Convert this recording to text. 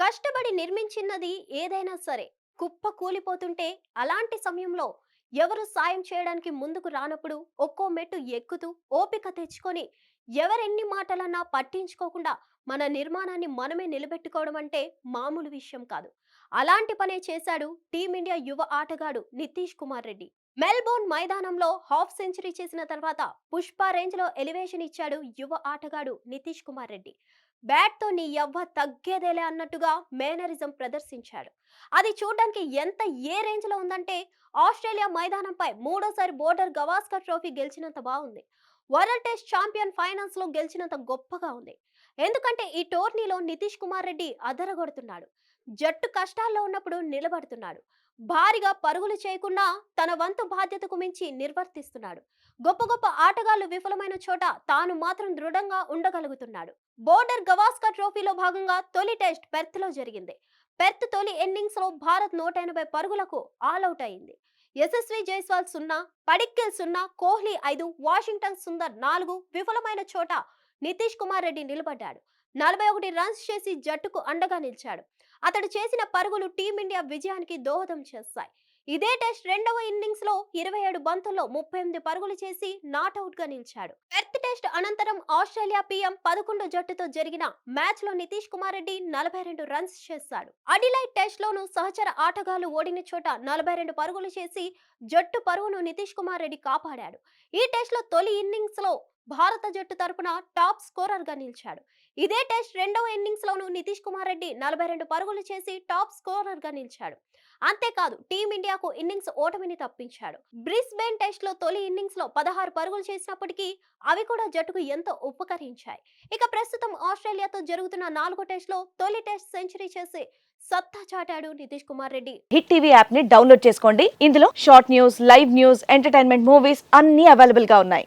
కష్టపడి నిర్మించినది ఏదైనా సరే కుప్ప కూలిపోతుంటే అలాంటి సమయంలో ఎవరు సాయం చేయడానికి ముందుకు రానప్పుడు ఒక్కో మెట్టు ఎక్కుతూ ఓపిక తెచ్చుకొని ఎవరెన్ని మాటలన్నా పట్టించుకోకుండా మన నిర్మాణాన్ని మనమే నిలబెట్టుకోవడం అంటే మామూలు విషయం కాదు. అలాంటి పనే చేశాడు టీమిండియా యువ ఆటగాడు నితీష్ కుమార్ రెడ్డి. మెల్బోర్న్ మైదానంలో హాఫ్ సెంచరీ చేసిన తర్వాత పుష్ప రేంజ్లో ఎలివేషన్ ఇచ్చాడు యువ ఆటగాడు నితీష్ కుమార్ రెడ్డి. బ్యాట్తో నీ ఎవ్వ తగ్గేదేలే అన్నట్టుగా మేనరిజం ప్రదర్శించాడు. అది చూడడానికి ఎంత ఏ రేంజ్లో ఉందంటే ఆస్ట్రేలియా మైదానంపై మూడోసారి బోర్డర్ గవాస్కర్ ట్రోఫీ గెలిచినంత బాగుంది. వరల్డ్ టెస్ట్ ఛాంపియన్ ఫైనాన్స్లో గెలిచినంత గొప్పగా ఉంది. ఎందుకంటే ఈ టోర్నీలో నితీష్ కుమార్ రెడ్డి అదరగొడుతున్నాడు. జట్టు కష్టాల్లో ఉన్నప్పుడు నిలబడుతున్నాడు. భారీగా పరుగులు చేయకుండా తన వంతు బాధ్యతకు మించి నిర్వర్తిస్తున్నాడు. గొప్ప గొప్ప ఆటగాళ్ళు విఫలమైన చోట తాను మాత్రం దృఢంగా ఉండగలుగుతున్నాడు. బోర్డర్ గవాస్కర్ ట్రోఫీలో భాగంగా తొలి టెస్ట్ పెర్త్లో జరిగింది. పెర్త్ తొలి ఇన్నింగ్స్లో భారత్ నూట ఎనభై పరుగులకు ఆల్అౌట్ అయింది. యశస్వి జైస్వాల్ సున్నా పడిక్కిల్ సున్నా కోహ్లీ ఐదు వాషింగ్టన్ సుందర్ నాలుగు విఫలమైన చోట నితీష్ కుమార్ రెడ్డి నిలబడ్డాడు. నలభై ఒకటి రన్స్ చేసి జట్టుకు అండగా నిలిచాడు. అతడు చేసిన పరుగులు టీమిండియా విజయానికి దోహదం చేస్తాయి. ఇదే టెస్ట్ రెండవ ఇన్నింగ్స్లో ఇరవై ఏడు బంతుల్లో ముప్పై ఎనిమిది పరుగులు చేసి నాట్అవుట్గా నిలిచాడు. పెర్త్ టెస్ట్ అనంతరం ఆస్ట్రేలియా పీఎం పదకొండు జట్టుతో జరిగిన మ్యాచ్లో నితీష్ కుమార్ రెడ్డి నలభై రెండు రన్స్ చేశాడు. అడిలైట్ టెస్ట్ లోను సహచర ఆటగాళ్ళు ఓడిన చోట నలభై రెండు పరుగులు చేసి జట్టు పరువును నితీష్ కుమార్ రెడ్డి కాపాడాడు. ఈ టెస్ట్లో తొలి ఇన్నింగ్స్లో భారత జట్టు తరపున టాప్ స్కోరర్గా నిలిచాడు. ఇదే టెస్ట్ రెండవ ఇన్నింగ్స్ లోను నితీష్ కుమార్ రెడ్డి నలభై రెండు పరుగులు చేసి టాప్ స్కోరర్గా నిలిచాడు. అంతేకాదు టీమిండియాకు ఇన్నింగ్స్ ఓటమిని తప్పించాడు. బ్రిస్బేన్ టెస్ట్లో తొలి ఇన్నింగ్స్లో పదహారు పరుగులు చేసినప్పటికీ అవి కూడా జట్టుకు ఎంతో ఉపకరించాయి. ఇక ప్రస్తుతం ఆస్ట్రేలియాతో జరుగుతున్న నాలుగో టెస్ట్లో తొలి టెస్ట్ సెంచరీ చేసి సత్తా చాటాడు నితీష్ కుమార్ రెడ్డి. హిట్ టీవీ యాప్ని డౌన్లోడ్ చేసుకోండి. ఇందులో short news live news entertainment movies అన్ని అవైలబుల్గా ఉన్నాయి.